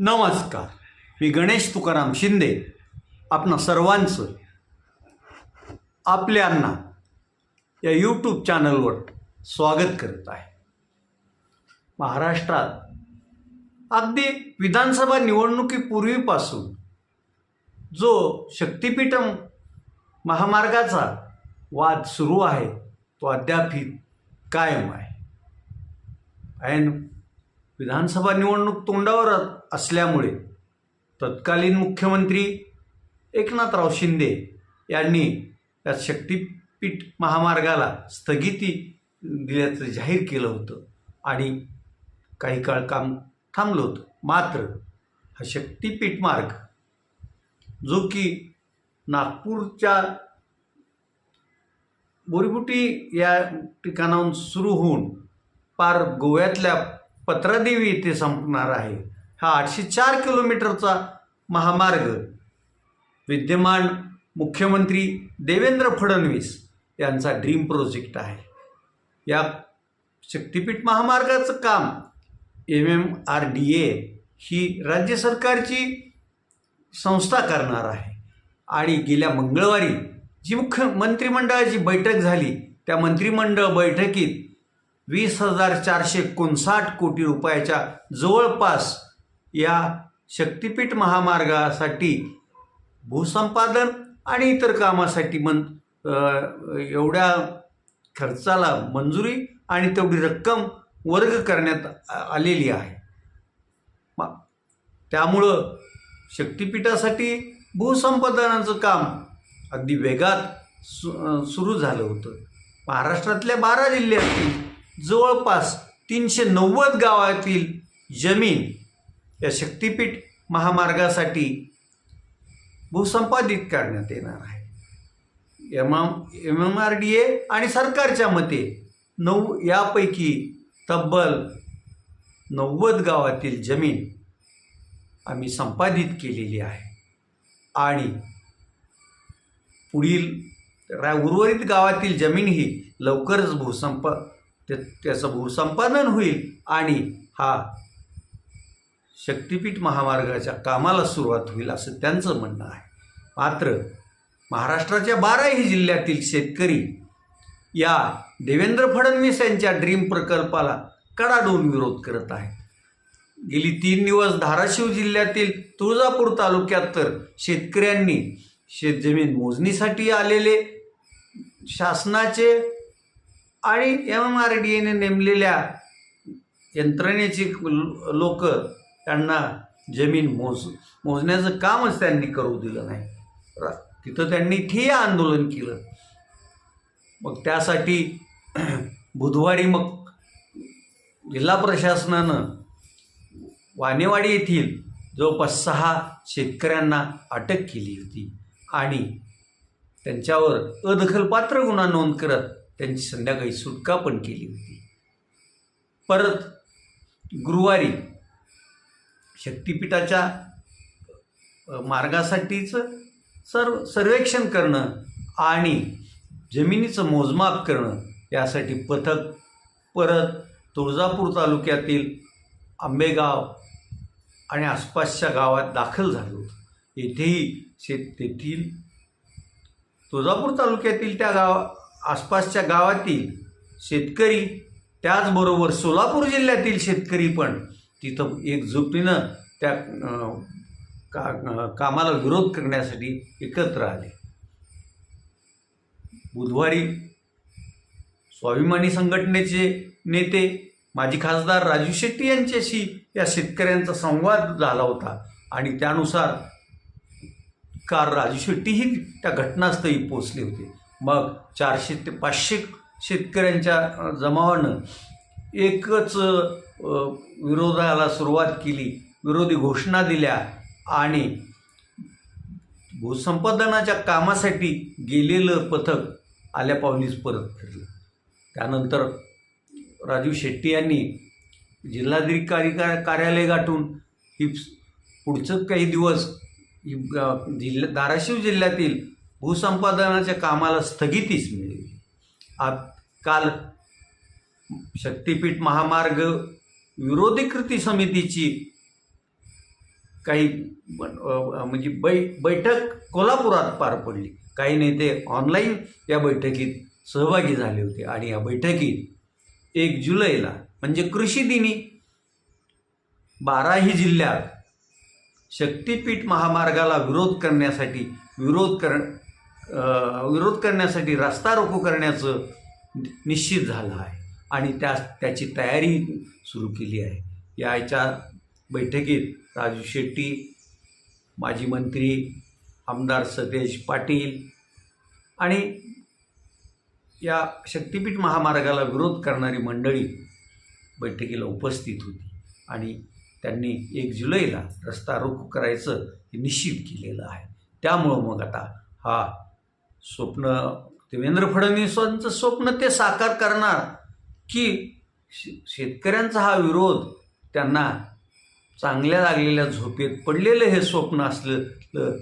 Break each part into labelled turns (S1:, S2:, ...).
S1: नमस्कार. मी गणेश तुकाराम शिंदे आपणा सर्वांचं आपल्यांना या यूट्यूब चॅनलवर स्वागत करत आहे. महाराष्ट्रात अगदी विधानसभा निवडणुकीपूर्वीपासून जो शक्तिपीठम महामार्गाचा वाद सुरू आहे तो अद्यापही कायम आहे. अँड विधानसभा निवडणूक तोंडावर असल्यामुळे तत्कालीन मुख्यमंत्री एकनाथराव शिंदे यांनी या शक्तीपीठ महामार्गाला स्थगिती दिल्याचं जाहीर केलं होतं आणि काही काळ काम थांबलं होतं. मात्र हा शक्तीपीठ मार्ग जो की नागपूरच्या बोरीबुटी या ठिकाणाहून सुरू होऊन पार गोव्यातल्या पत्रादेवी येथे संपणार आहे. हा आठशे चार किलोमीटरचा महामार्ग. विद्यमान मुख्यमंत्री देवेंद्र फडणवीस यांचा ड्रीम प्रोजेक्ट आहे. या शक्तिपीठ महामार्गाचं काम M M R D A ही राज्य सरकारची संस्था करणार आहे. आणि गेल्या मंगळवारी जी मुख्य मंत्रिमंडळाची बैठक झाली त्या मंत्रिमंडळ बैठकीत वीस हजार चारशे एकोणसाठ कोटी रुपयाच्या जवळपास या शक्तिपीठ महामार्गासाठी भूसंपादन आणि इतर कामासाठी मन एवढ्या खर्चाला मंजुरी आणि तेवढी रक्कम वर्ग करण्यात आ- आलेली आहे. त्यामुळं शक्तिपीठासाठी भूसंपादनाचं काम अगदी वेगात सु सुरू झालं होतं. महाराष्ट्रातल्या बारा जिल्ह्यातील जवळपास तीनशे नव्वद गावातील जमीन या शक्तिपीठ महामार्गासाठी भूसंपादित करण्यात येणार आहे. M M M R D A आणि सरकारच्या मते नऊ यापैकी तब्बल नव्वद गावातील जमीन आम्ही संपादित केलेली आहे. आणि पुढील उर्वरित गावातील जमीन ही लवकरच भूसंप ते त्याचं भूसंपादन होईल आणि हा शक्तिपीठ महामार्गाच्या कामाला सुरुवात होईल असं त्यांचं म्हणणं आहे. मात्र महाराष्ट्राच्या बाराही जिल्ह्यातील शेतकरी या देवेंद्र फडणवीस यांच्या ड्रीम प्रकल्पाला कडाडून विरोध करत आहे गेली तीन दिवस धाराशिव जिल्ह्यातील तुळजापूर तालुक्यात तर शेतकऱ्यांनी शेतजमीन मोजणीसाठी आलेले शासनाचे आणि एम आर डी एने नेमलेल्या यंत्रणेची लोक त्यांना जमीन मोज मोजण्याचं कामच त्यांनी करू दिलं नाही. तिथं त्यांनी ठिय्या आंदोलन केलं. मग त्यासाठी बुधवारी मग जिल्हा प्रशासनानं वानेवाडी येथील जवळपास सहा शेतकऱ्यांना अटक केली होती आणि त्यांच्यावर अदखलपात्र गुन्हा नोंद करत त्यांची संध्याकाळी सुटका पण केली होती. परत गुरुवारी शक्तिपीठाच्या मार्गासाठीचं सर्व सर्वेक्षण करणं आणि जमिनीचं मोजमाप करणं यासाठी पथक परत तुळजापूर तालुक्यातील आंबेगाव आणि आसपासच्या गावात दाखल झालं होतं. येथेही शेत तेथील तुळजापूर तालुक्यातील त्या गाव आसपासच्या गावातील शेतकरी त्याचबरोबर सोलापूर जिल्ह्यातील शेतकरी पण तिथं एकजुटीनं त्या का कामाला विरोध करण्यासाठी एकत्र आले. बुधवारी स्वाभिमानी संघटनेचे नेते माजी खासदार राजू शेट्टी यांच्याशी या शेतकऱ्यांचा संवाद झाला होता आणि त्यानुसार कार राजू शेट्टीही त्या घटनास्थळी पोचले होते. मग चारशे ते पाचशे शेतकऱ्यांच्या जमावानं एकच विरोधाला सुरुवात केली विरोधी घोषणा दिल्या आणि भूसंपादनाच्या कामासाठी गेलेलं पथक आल्या पावलीच परत फिरलं. त्यानंतर राजू शेट्टी यांनी जिल्हाधिकारी का कार्यालय गाठून ही पुढचं काही दिवस ही जिल्हा धाराशिव जिल्ह्यातील भूसंपादनाच्या कामाला स्थगितीच मिळेल. आज काल शक्तिपीठ महामार्ग विरोधी कृती समितीची काही म्हणजे बै बैठक कोल्हापुरात पार पडली. काही नेते ऑनलाईन या बैठकीत सहभागी झाले होते आणि या बैठकीत एक जुलैला म्हणजे कृषी दिनी बाराही जिल्ह्यात शक्तीपीठ महामार्गाला विरोध करण्यासाठी विरोध कर विरोध करण्यासाठी रस्ता रोको करण्याचं निश्चित झालं आहे. आणि त्या त्याची तयारी सुरू केली आहे. याच्या बैठकीत राजू शेट्टी माजी मंत्री आमदार सतेज पाटील आणि या शक्तिपीठ महामार्गाला विरोध करणारी मंडळी बैठकीला उपस्थित होती. आणि त्यांनी एक जुलैला रस्ता रोख करायचं हे निश्चित केलेलं आहे. त्यामुळं मग आता हा स्वप्न देवेंद्र फडणवीसांचं स्वप्न ते साकार करणार की शे शेतकऱ्यांचा हा विरोध त्यांना चांगल्या लागलेल्या झोपेत पडलेलं हे स्वप्न असलं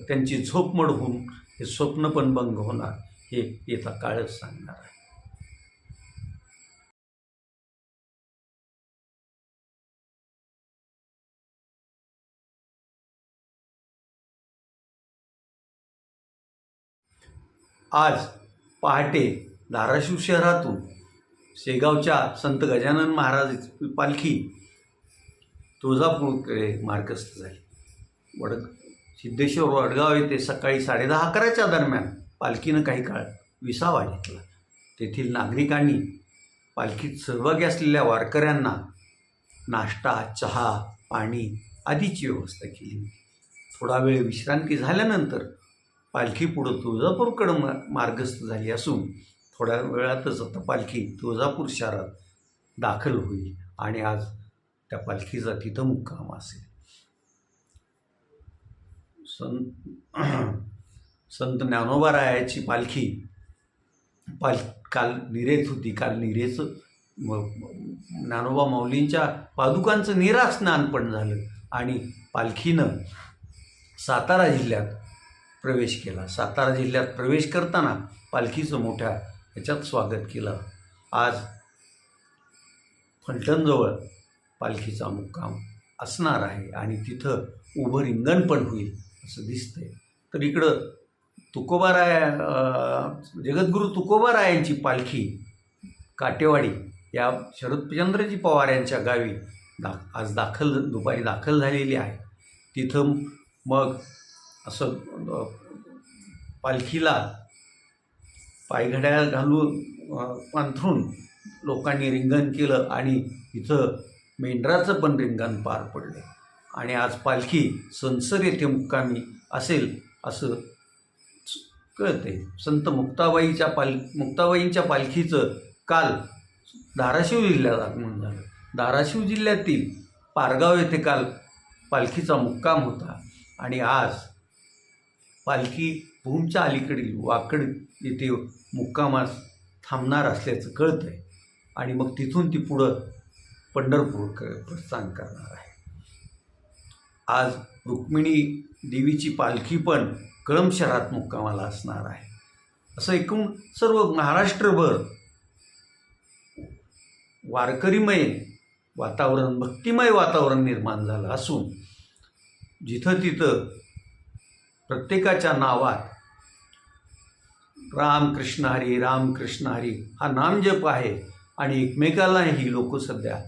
S1: त्यांची झोपमड होऊन हे स्वप्न पण भंग होणार हे येता काळच सांगणार आहे. आज पहाटे धाराशिव शहरातून शेगावच्या संत गजानन महाराज पालखी तुळजापूरकडे मार्गस्थ झाली. वड सिद्धेश्वर वडगाव येथे सकाळी साडेदहा अकराच्या दरम्यान पालखीनं काही काळ विसावा घेतला. तेथील नागरिकांनी पालखीत सहभागी असलेल्या वारकऱ्यांना नाश्ता चहा पाणी आदीची व्यवस्था केली. थोडा वेळ विश्रांती झाल्यानंतर पालखी पुढं तुळजापूरकडं मा मार्गस्थ झाली असून थोड्या वेळातच आता पालखी तुळजापूर शहरात दाखल होईल आणि आज त्या पालखीचा तिथं मुक्काम असेल. संत संत ज्ञानोबारायाची पालखी पाल काल निरेत होती. काल निरेचं ज्ञानोबा माऊलींच्या पादुकांचं निरा स्नान पण झालं आणि पालखीनं सातारा जिल्ह्यात प्रवेश केला. सातारा जिल्ह्यात प्रवेश करताना पालखीचं मोठ्या ह्याच्यात स्वागत केलं. आज फलटणजवळ पालखीचा मुक्काम असणार आहे आणि तिथं उभं रिंगण पण होईल असं दिसतंय. तर इकडं तुकोबाराय जगद्गुरू तुकोबारायांची पालखी काटेवाडी या शरदचंद्रजी पवार यांच्या गावी दा आज दाखल दुपारी दाखल झालेली आहे. तिथं मग असं पालखीला पायघड्या घालून पांथरून लोकांनी रिंगण केलं आणि इथं मेंढराचं पण रिंगण पार पडलं. आणि आज पालखी संसर येथे मुक्कामी असेल असं कळते संत मुक्ताबाईच्या पाल मुक्ताबाईंच्या पालखीचं काल धाराशिव जिल्ह्यात आगमन झालं. धाराशिव जिल्ह्यातील पारगाव येथे काल पालखीचा मुक्काम होता. आणि आज पालखी भूमच्या अलीकडील वाकड येथे मुक्कामास थांबणार असल्याचं कळतं आहे आणि मग तिथून ती पुढं पंढरपूर प्रस्थान करणार आहे. आज रुक्मिणी देवीची पालखी पण कळंब शहरात मुक्कामाला असणार आहे. असं एकूण सर्व महाराष्ट्रभर वारकरीमय वातावरण भक्तिमय वातावरण निर्माण झालं असून जिथं तिथं प्रत्येकाच्या नावात राम कृष्ण हरी राम कृष्ण हरी हा नामजप आहे आणि एकमेकालाही लोक सध्या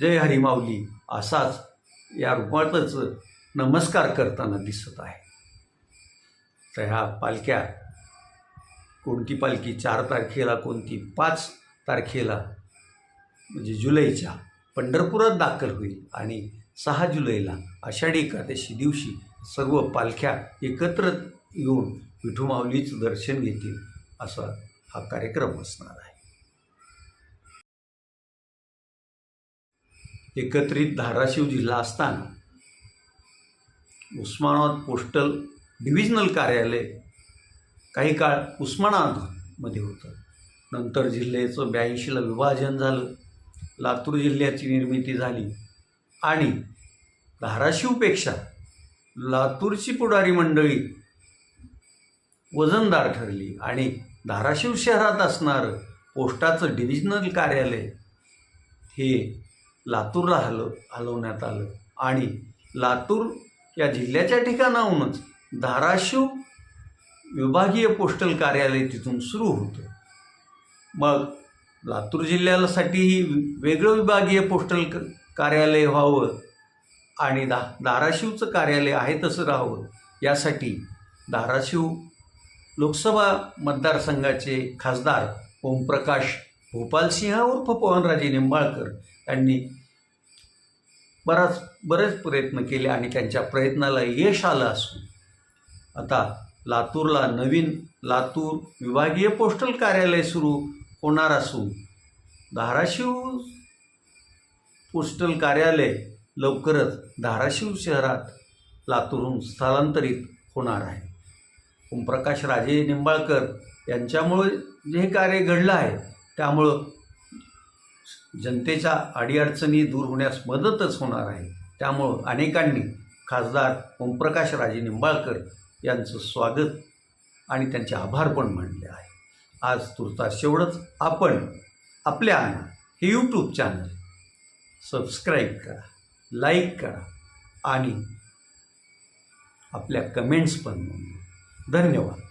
S1: जय हरी माऊली असाच या रूपातच नमस्कार करताना दिसत आहे. तर ह्या पालख्या कोणती पालखी? चार तारखेला कोणती? पाच तारखेला म्हणजे जुलैच्या पंढरपुरात दाखल होईल आणि सहा जुलैला आषाढी एकादशी दिवशी सर्व पालख्या एकत्र येऊन विठुमाऊलीचं दर्शन घेतील असा हा कार्यक्रम असणार आहे. एकत्रित धाराशिव जिल्हा असताना उस्मानाबाद पोस्टल डिव्हिजनल कार्यालय काही काळ उस्मानाबादमध्ये होतं. नंतर जिल्ह्याचं ब्याऐंशीला विभाजन झालं. लातूर जिल्ह्याची निर्मिती झाली. आणि धाराशिवपेक्षा लातूरची पुढारी मंडळी वजनदार ठरली आणि धाराशिव शहरात असणारं पोस्टाचं डिव्हिजनल कार्यालय हे लातूरला हलव हलवण्यात आलं. आणि लातूर या जिल्ह्याच्या ठिकाणाहूनच धाराशिव विभागीय पोस्टल कार्यालय तिथून सुरू होतं. मग लातूर जिल्ह्यासाठीही वेगळं विभागीय पोस्टल क कार्यालय व्हावं आणि धा धाराशिवचं कार्यालय आहे तसं राहावं. यासाठी धाराशिव लोकसभा मतदारसंघाचे खासदार ओमप्रकाश भोपालसिंह उर्फ पवनराजे निंबाळकर यांनी बराच बरेच प्रयत्न केले आणि त्यांच्या प्रयत्नाला यश आलं असून आता लातूरला नवीन लातूर विभागीय पोस्टल कार्यालय सुरू होणार असून धाराशिव पोस्टल कार्यालय लवकरच धाराशिव शहरात लातूरहून स्थलांतरित होणार आहे. ओमप्रकाश राजे निंबाळकर यांच्यामुळे जे हे कार्य घडलं आहे त्यामुळं जनतेच्या अडीअडचणी दूर होण्यास मदतच होणार आहे. त्यामुळं अनेकांनी खासदार ओमप्रकाश राजे निंबाळकर यांचं स्वागत आणि त्यांचे आभार पण मानले आहे. आज तुर्तास एवढंच आपण आपल्या हे यूट्यूब चॅनल सबस्क्राईब करा. लाईक करा आणि आपल्या कमेंट्स पण धन्यवाद.